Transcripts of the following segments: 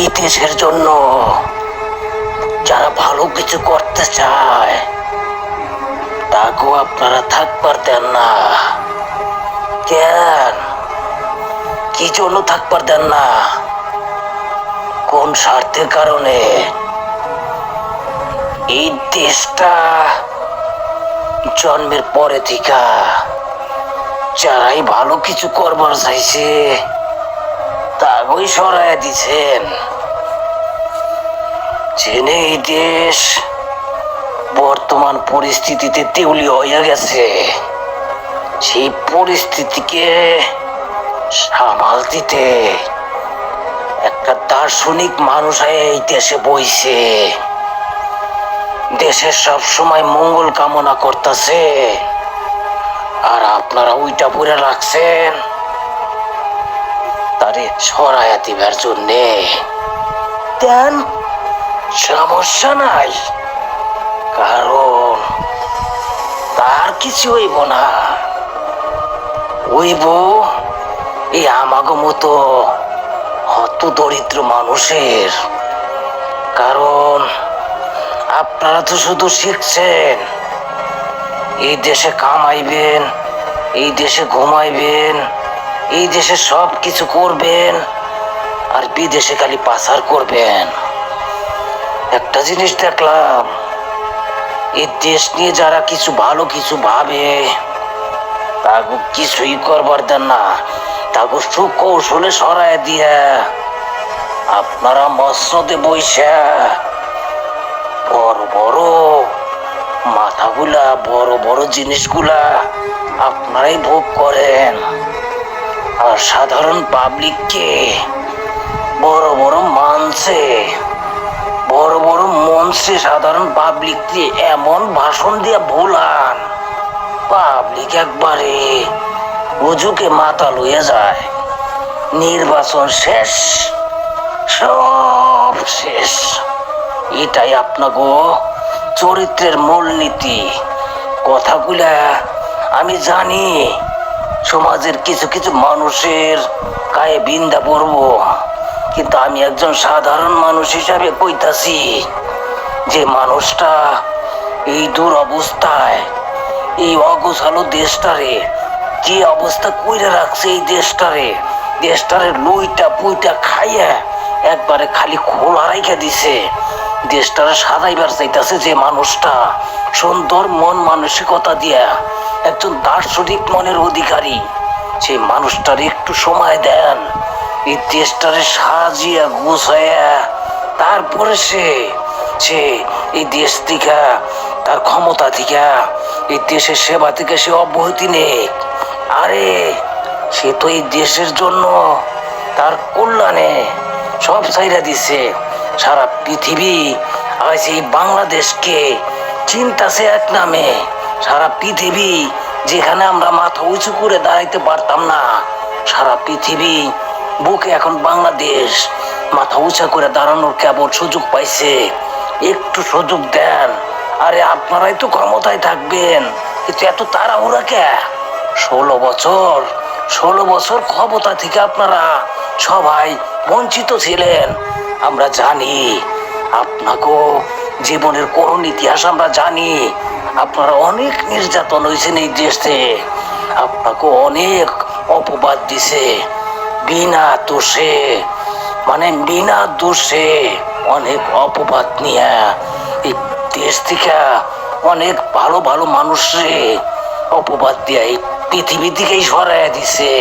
এই দেশের জন্য যারা ভালো কিছু করতে চায়, তাকেও আপনারা থাকবার দেন না। কেন? কি জন্য থাকবার দেন না? কোন স্বার্থের কারণে? এই দেশটা জন্মের পরে থেকে যারাই ভালো কিছু করবার চাইছে তাগই সরাইয়া দিছেন জেনে এই দেশ বর্তমান পরিস্থিতিতে দেউলি হয়ে গেছে। সেই পরিস্থিতিকে সামাল দিতে একটা দার্শনিক মানুষ এই দেশে বইছে। দেশের সব সময় মঙ্গল কামনা করতেছে। আর আপনারা ওইটা পরে রাখছেন। তারে সরাইয়া দিবার জন্যে। দেন সমস্যা নাই। কারণ তার কিছু হইব না। হইব এই আমাগো মতো হত দরিদ্র মানুষের। কারণ আপনারা তো শুধু শিখছেন এই দেশে কামাইবেন এই দেশে ঘুমাইবেন এই দেশে সব কিছু করবেন আর বিদেশে খালি পাচার করবেন। একটা জিনিস দেখলাম, এই দেশ নিয়ে যারা কিছু ভালো কিছু ভাবে তাকে কিছুই করবার দেন না তাকে সুকৌশলে সরাই দিয়া আপনারা মৎস্যতে বইসা বড় বড় মাথাগুলা, বড় বড় জিনিসগুলা আপনারাই ভোগ করেন। আর সাধারণ পাবলিককে বড় বড় মানছে, বড় বড় মঞ্চে সাধারণ পাবলিককে এমন ভাষণ দিয়ে ভোলান, পাবলিক একবারে উজুকে মাথা লইয়া যায়। নির্বাচন শেষ, সব শেষ। এটাই আপনাকে চরিত্রের মূলনীতি। কথাগুলা আমি জানি সমাজের কিছু কিছু মানুষের গায়ে বিন্দা পড়ব কিন্তু আমি একজন সাধারণ মানুষ হিসাবে কইতাছি যে মানুষটা এই দূর অবস্থায় এই অগোছালো দেশটারে, যে অবস্থা কইরে রাখছে এই দেশটারে দেশটারে লুইটা পুইটা খাইয়া একবারে খালি খোলা রাইখা দিছে। দেশটারে সাজাইবার চাইতাছে যে মানুষটা সুন্দর মন মানসিকতা দিয়া একজন দার্শনিক মনের অধিকারী। সেই মানুষটার একটু সময় দেন। এই দেশটারে সাজিয়া গুছাইয়া তারপরে সে সে এই দেশ থেকে, তার ক্ষমতা থেকে, এই দেশের সেবা থেকে সে অব্যাহতি নেক। আরে, সে তো এই দেশের জন্য তার কল্যাণে সব চাইরা দিছে। সারা পৃথিবী আজ এই বাংলাদেশকে। চিন্তাছে এক নামে। সারা পৃথিবী যেখানে আমরা মাথা উঁচু করে দাঁড়াইতে পারতাম না, সারা পৃথিবী, বুকে এখন বাংলাদেশ, মাথা উঁচা করে দাঁড়ানোর কেবল সুযোগ পাইছে? একটু সুযোগ দেন। আরে আপনারাই তো ক্ষমতায় থাকবেন, কিন্তু এত তাড়াহুড়া কে? ষোলো বছর ষোলো বছর ক্ষমতা থেকে আপনারা সবাই বঞ্চিত ছিলেন। আমরা জানি, আপনাকেও জীবনের করুণ ইতিহাস আমরা জানি। আপনারা অনেক নির্যাতন হয়েছেন এই দেশে। আপনাকে অনেক অপবাদ দিছে। বিনা দোষে মানে বিনা দোষে অনেক অপবাদ নিয়ে এই দেশ থেকে অনেক ভালো ভালো মানুষে অপবাদ দিয়ে এই পৃথিবী থেকেই সরাই দিছে।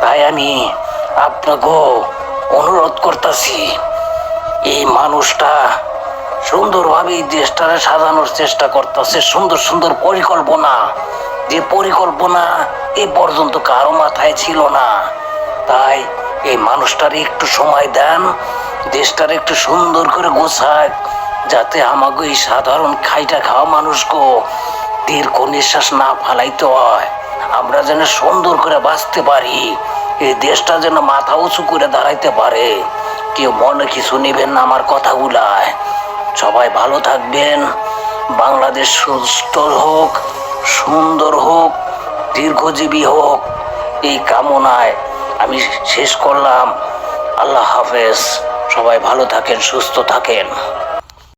তাই আমি আপনাকে অনুরোধ করতেছি, এই মানুষটা সুন্দরভাবে এই দেশটারে সাজানোর চেষ্টা করতেছে। সুন্দর সুন্দর পরিকল্পনা। যে পরিকল্পনা এ পর্যন্ত কারও মাথায় ছিল না। তাই এই মানুষটার একটু সময় দেন, দেশটার একটু সুন্দর করে গোছাক, যাতে আমাকে এই সাধারণ খাইটা খাওয়া মানুষকে দীর্ঘ নিঃশ্বাস না ফালাইতে হয়। আমরা যেন সুন্দর করে বাঁচতে পারি। এই দেশটা যেন মাথা উঁচু করে দাঁড়াইতে পারে। কেউ মনে কিছু নেবেন না আমার কথাগুলায়। সবাই ভালো থাকবেন। বাংলাদেশ সুস্থ হোক, সুন্দর হোক, দীর্ঘজীবী হোক, এই কামনায় আমি শেষ করলাম। আল্লাহ হাফেজ। সবাই ভালো থাকেন, সুস্থ থাকেন।